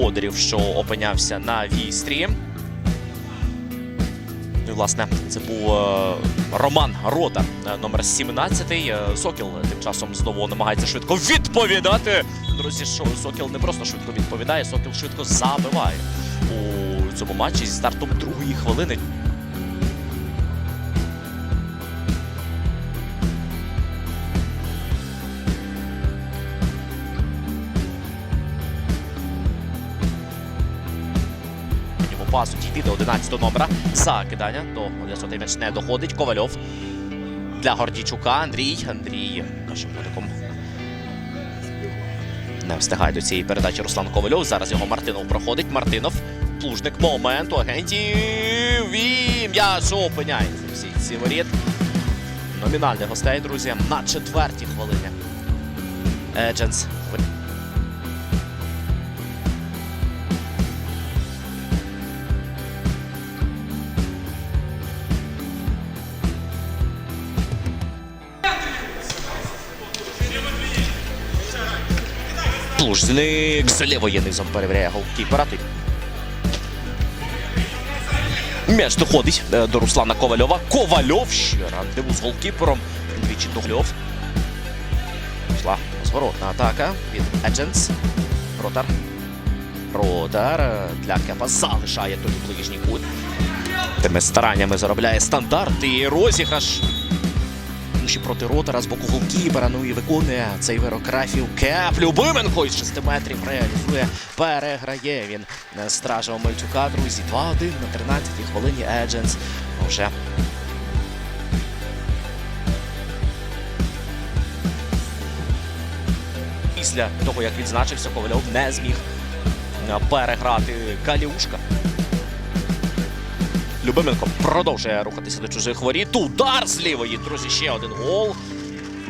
господарів, що опинявся на вістрі. Ну власне, це був е, Роман Рота, е, номер 17. Е, Сокіл тим часом знову намагається швидко відповідати. Друзі, що Сокіл не просто швидко відповідає, Сокіл швидко забиває у цьому матчі зі стартом другої хвилини. Пасу дійти до 11 номера. Закидання до Одесоти м'яч не доходить. Ковальов для Гордійчука. Андрій. Андрій нашим мотиком не встигає до цієї передачі Руслан Ковальов. Зараз його Мартинов проходить. Мартинов. Плужник моменту агентів. І м'яч опиняється. Всі ці воріт. Номінальних гостей, друзі, на четвертій хвилині. Едженс. Плужник з лівої низом перевіряє голкіпера. М'яч доходить е, до Руслана Ковальова. Ковальов ще рандеву з голкіпером. Двічі Догльов. Пішла зворотна атака від Едженс. Ротар. Ротар е, для Кепа залишає той ближній кут. Тими стараннями заробляє стандарт і розіграш. Ще проти ротора з боку голкіпера. Ну і виконує цей вирок Рафів Кеп. Любименко із 6 метрів реалізує. Переграє він стража Омельчука. Друзі, 2-1 на 13-й хвилині Едженс вже після того, як відзначився, Ковальов не зміг переграти Каліушка. Любименко продовжує рухатися до чужих воріт. Удар з лівої, друзі, ще один гол.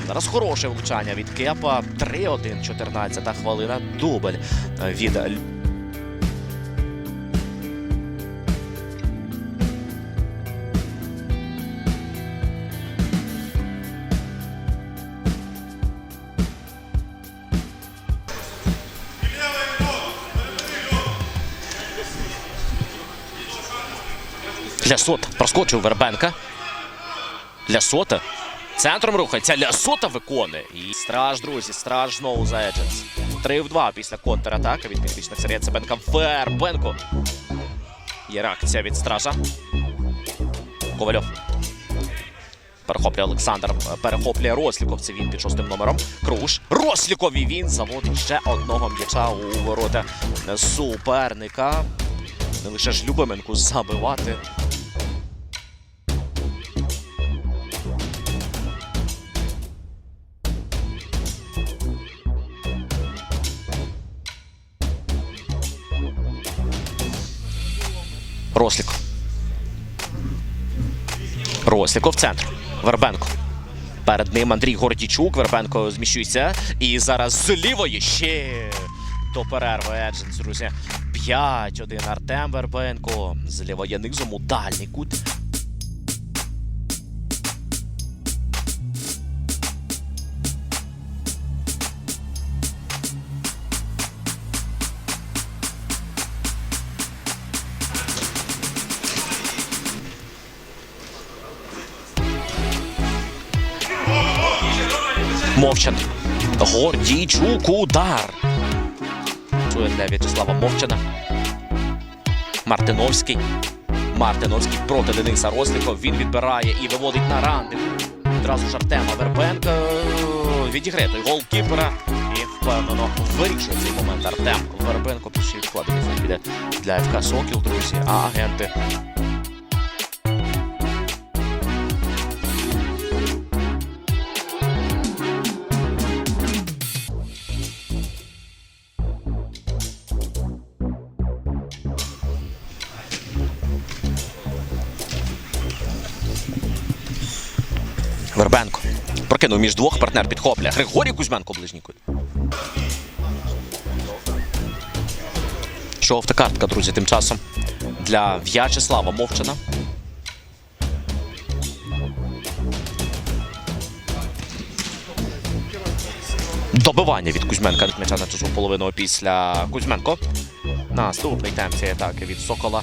Зараз хороше влучання від Кепа. 3-1, 14 хвилина. Дубль від Лясота проскочив Вербенка. Лясота. Центром рухається. Лясота виконує. І страж, друзі, страж знову за Едженс. 3 в 2 після контратаки від підвічних Сергія Цебенка. Вербенко. Є реакція від стража. Ковальов. Перехоплює Олександр. Перехоплює Росліков. Це він під шостим номером. Круш. Росліков і він заводить ще одного м'яча у ворота суперника. Не лише ж Любименку забивати. Росліков. Росліков центр. Вербенко. Перед ним Андрій Гордічук. Вербенко зміщується. І зараз з лівої ще до перерви Едженс, друзі. 5-1 Артем Вербенко. З лівої низом у дальній кут. Мовчан. Гордійчук удар. Чує для В'ячеслава Мовчана. Мартиновський. Мартиновський проти Дениса Рослікова. Він відбирає і виводить на ранди. Одразу ж Артема Вербенка. Відіграє той голкіпера. І впевнено вирішує цей момент Артем Вербенко. Пішли відкладення піде для ФК Сокіл, друзі. А агенти Вербенко. Прокинув між двох партнер підхоплює. Григорій Кузьменко ближній кут. Жовта картка, друзі, тим часом для В'ячеслава Мовчана. Добивання від Кузьменка від м'яча на чужу половину після Кузьменко. Наступний темп цієї атаки від Сокола.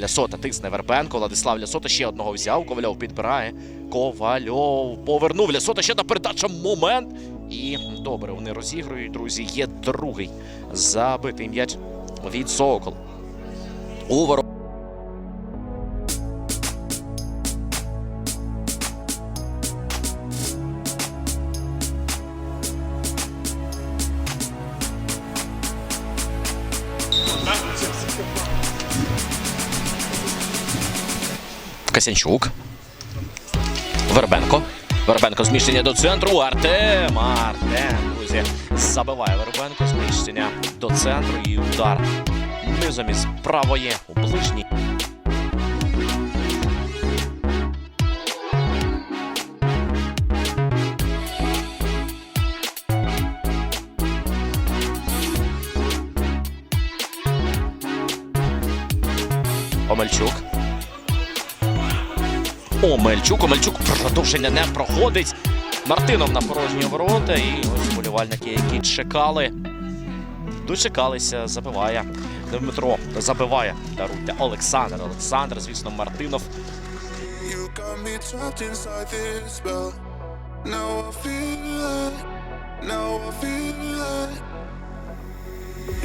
Лясота тисне Вербенко. Владислав Лясота ще одного взяв. Ковальов підбирає. Ковальов повернув. Лясота ще на передача. Момент. І добре, вони розігрують, друзі. Є другий забитий м'яч від Сокол. У ворот. Вербенко. Вербенко зміщення до центру. Артем. Артем, друзі. Забиває Вербенко. Зміщення до центру і удар. Низом із правої у ближній. Омельчук. Омельчук. Омельчук продовження не проходить. Мартинов на порожні ворота. І ось вболівальники, які чекали. Дочекалися, забиває. Дмитро забиває. Даруйте. Олександр. Олександр, звісно, Мартинов.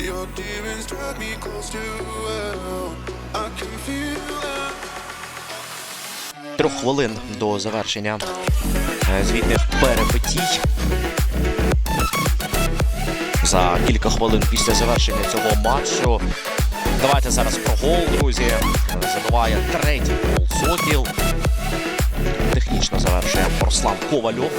Your demons drag me close to hell. I can feel it. Трьох хвилин до завершення е, звітних перепитій. За кілька хвилин після завершення цього матчу. Давайте зараз про гол, друзі. Забиває третій гол Сокіл. Технічно завершує Руслан Ковальов.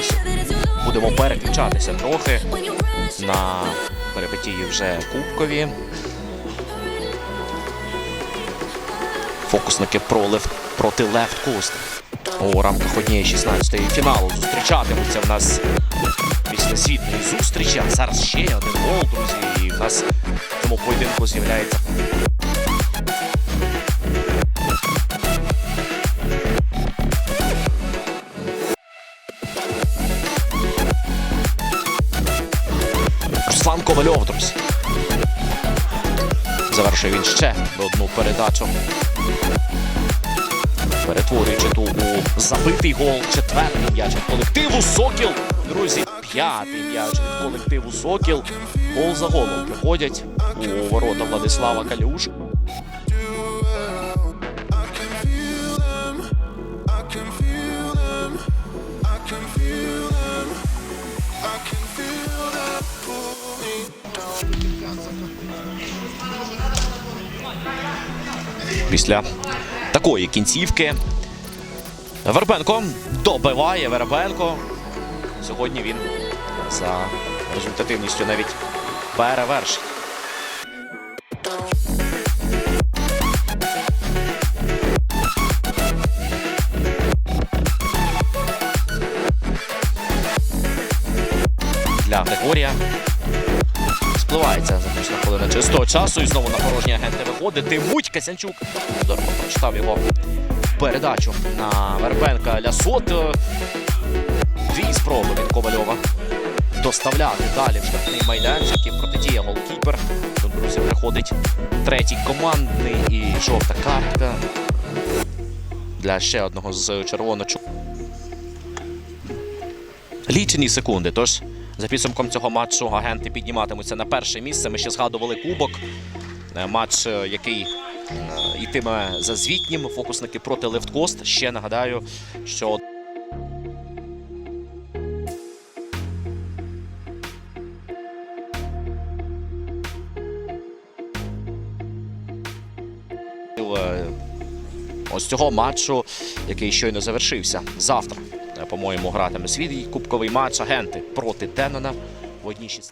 Long Будемо переключатися трохи на перепитії вже кубкові. Фокусники про лев... проти Лефт Кост. У рамках однієї 16-ї фіналу зустрічатимуться в нас після звітної зустрічі. А зараз ще один гол, друзі. І в нас в цьому поєдинку з'являється Ковальов, друзі. Завершує він ще одну передачу. Перетворюючи ту у забитий гол. Четвертий м'яч від колективу Сокіл. Друзі, п'ятий м'яч від колективу Сокіл. Гол за голом приходять у ворота Владислава Калюш. Can feel Після такої кінцівки Вербенко добиває Вербенко. Сьогодні він за результативністю навіть перевершить. Хвилина чистого часу. І знову на порожні агенти виходить. Тимуть Касянчук. Здорово прочитав його передачу на Вербенка Лясот. Дві спроби від Ковальова доставляти далі в штрафний майданчик і протидія голкіпер. Тут, друзі, приходить третій командний і жовта картка для ще одного з червоно Лічені секунди. Тож за підсумком цього матчу агенти підніматимуться на перше місце. Ми ще згадували кубок. Е, Матч, е, який е, йтиме за звітнім. Фокусники проти Левткост. Ще нагадаю, що е, ось цього матчу, який щойно завершився. Завтра, е, по-моєму, гратиме свій кубковий матч агенти проти Денона в одній 16.